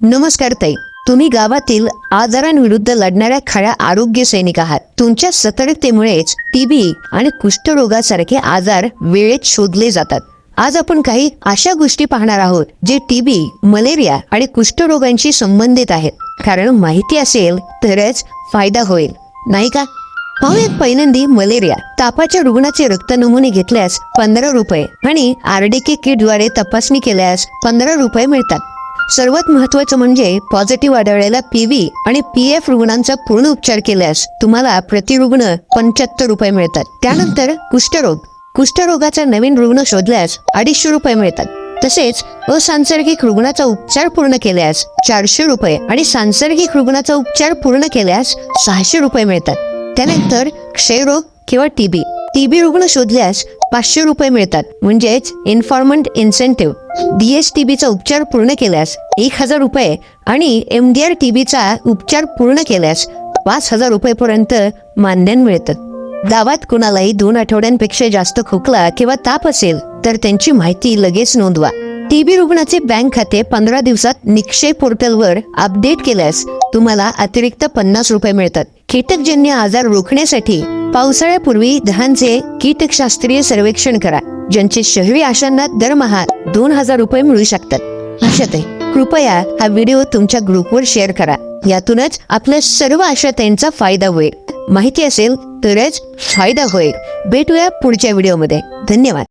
नमस्कार ताई. तुम्ही गावातील आजारांविरुद्ध लढणाऱ्या खऱ्या आरोग्य सैनिक आहात. तुमच्या सतर्कतेमुळेच टीबी आणि कुष्ठरोगासारखे आजार वेळेत शोधले जातात. आज आपण काही अशा गोष्टी पाहणार आहोत जे टीबी मलेरिया आणि कुष्ठरोगांशी संबंधित आहेत. कारण माहिती असेल तरच फायदा होईल. नाही का? पाहुयात पहिल्यांदी मलेरिया. तापाच्या रुग्णाचे रक्त नमुने घेतल्यास पंधरा रुपये आणि आरडीके किटद्वारे तपासणी केल्यास पंधरा रुपये मिळतात. सर्वात महत्वाचं म्हणजे पॉझिटिव्ह आढळलेला पीव्ही आणि पी एफ रुग्णांचा पूर्ण उपचार केल्यास तुम्हाला प्रतिरुग्ण पंच्याहत्तर रुपये मिळतात. त्यानंतर कुष्ठरोग. कुष्ठरोगाचा नवीन रुग्ण शोधल्यास अडीचशे रुपये मिळतात. तसेच असांसर्गिक रुग्णाचा उपचार पूर्ण केल्यास चारशे रुपये आणि सांसर्गिक रुग्णाचा उपचार पूर्ण केल्यास सहाशे रुपये मिळतात. त्यानंतर क्षयरोग किंवा टीबी टीबी रुग्ण शोधल्यास पाचशे रुपये मिळतात. म्हणजेच इन्फॉर्मंट इन्सेंटिव्ह. डीएसटीबीचा उपचार पूर्ण केल्यास एक हजार रुपये आणि एम डी आर टीबीचा उपचार पूर्ण केल्यास पाच हजार रुपयेपर्यंत मानधन मिळतं. गावात कुणालाही दोन आठवड्यांपेक्षा जास्त खोकला किंवा ताप असेल तर त्यांची माहिती लगेच नोंदवा. टीबी रुग्णाचे बँक खाते पंधरा दिवसात निक्षय पोर्टलवर अपडेट केल्यास तुम्हाला अतिरिक्त पन्नास रुपये मिळतात. कीटकजन्य आजार रोखण्यासाठी पावसाळ्यापूर्वी दहांचे कीटकशास्त्रीय सर्वेक्षण करा ज्यांचे शहरी आशांना दरमहा दोन हजार रुपये मिळू शकतात. आशाताई कृपया हा व्हिडिओ तुमच्या ग्रुपवर शेअर करा. यातूनच आपल्या सर्व आशाताईंचा फायदा होईल. माहिती असेल तरच फायदा होईल. भेटूया पुढच्या व्हिडिओमध्ये. धन्यवाद.